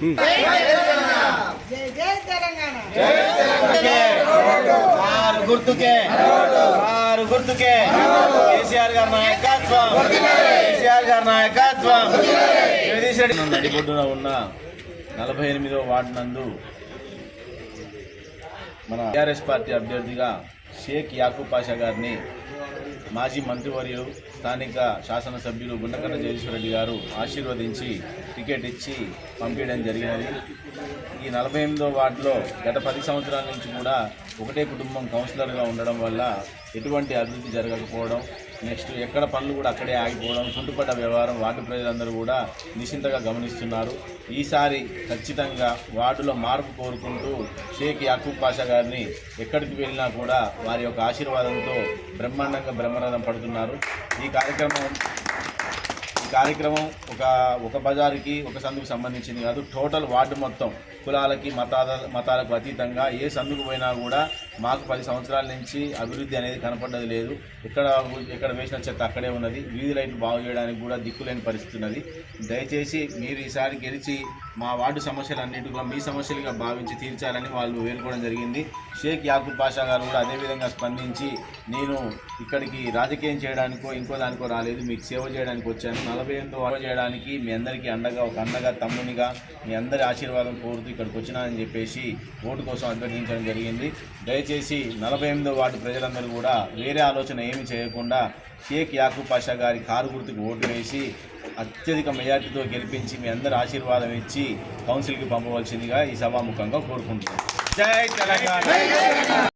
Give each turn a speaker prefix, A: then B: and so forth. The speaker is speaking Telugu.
A: జై
B: కారు గుర్తుకే కారు గుర్తుకే కేసీఆర్ గారి నాయకత్వం కేసీఆర్ గారి నాయకత్వం జగదీష్ రెడ్డి నడిబొడ్డున ఉన్న నలభై ఎనిమిదో వార్డు నందు మన టీఆర్ఎస్ పార్టీ అభ్యర్థిగా షేక్ యాకూబ్ పాషా గారిని మాజీ మంత్రివర్యులు స్థానిక శాసనసభ్యులు గుండకన్న జగదీశ్వరరెడ్డి గారు ఆశీర్వదించి టికెట్ ఇచ్చి పంపించడం జరిగినది. ఈ నలభై ఎనిమిదో వార్డులో గత పది సంవత్సరాల నుంచి కూడా ఒకటే కుటుంబం కౌన్సిలర్గా ఉండడం వల్ల ఎటువంటి అభివృద్ధి జరగకపోవడం నెక్స్ట్ ఎక్కడ పనులు కూడా అక్కడే ఆగిపోవడం కుంటుపడ్డ వ్యవహారం వార్డు ప్రజలందరూ కూడా నిశ్చింతగా గమనిస్తున్నారు. ఈసారి ఖచ్చితంగా వార్డులో మార్పు కోరుకుంటూ షేక్ యాకూబ్ పాషా గారిని ఎక్కడికి వెళ్ళినా కూడా వారి యొక్క ఆశీర్వాదంతో బ్రహ్మ బ్రహ్మాండంగా బ్రహ్మరథం పడుతున్నారు. ఈ కార్యక్రమం కార్యక్రమం ఒక ఒక బజారుకి ఒక సందుకు సంబంధించింది కాదు టోటల్ వార్డు మొత్తం. కులాలకి మతాల మతాలకు అతీతంగా ఏ సందుకు పోయినా కూడా మాకు పది సంవత్సరాల నుంచి అభివృద్ధి అనేది కనపడ్డది లేదు. ఎక్కడ ఎక్కడ వేసిన చెత్త అక్కడే ఉన్నది. వీధి లైట్లు బాగు చేయడానికి కూడా దిక్కులేని పరిస్థితి ఉన్నది. దయచేసి మీరు ఈసారి గెలిచి మా వార్డు సమస్యలన్నింటిగా మీ సమస్యలుగా భావించి తీర్చాలని వాళ్ళు వేడుకోవడం జరిగింది. షేక్ యాకూబ్ పాషా గారు కూడా అదేవిధంగా స్పందించి నేను ఇక్కడికి రాజకీయం చేయడానికో ఇంకో దానికో రాలేదు. మీకు సేవ చేయడానికి వచ్చాను. నలభై ఎనిమిది చేయడానికి మీ అందరికీ అండగా ఒక అండగా తమ్మునిగా మీ అందరి ఆశీర్వాదం కోరుతూ ఇక్కడికి వచ్చినానని చెప్పేసి ఓటు కోసం అభ్యర్థించడం జరిగింది. దయచేసి నలభై ఎనిమిదో వార్డు ప్రజలందరూ కూడా వేరే ఆలోచన ఏమి చేయకుండా షేక్ యాకూబ్ పాషా గారి కారు గుర్తుకు ఓటు వేసి అత్యధిక మెజార్టీతో గెలిపించి మీ అందరి ఆశీర్వాదం ఇచ్చి కౌన్సిల్కి పంపవలసిందిగా ఈ సభాముఖంగా కోరుకుంటున్నాను. జై తెలంగాణ!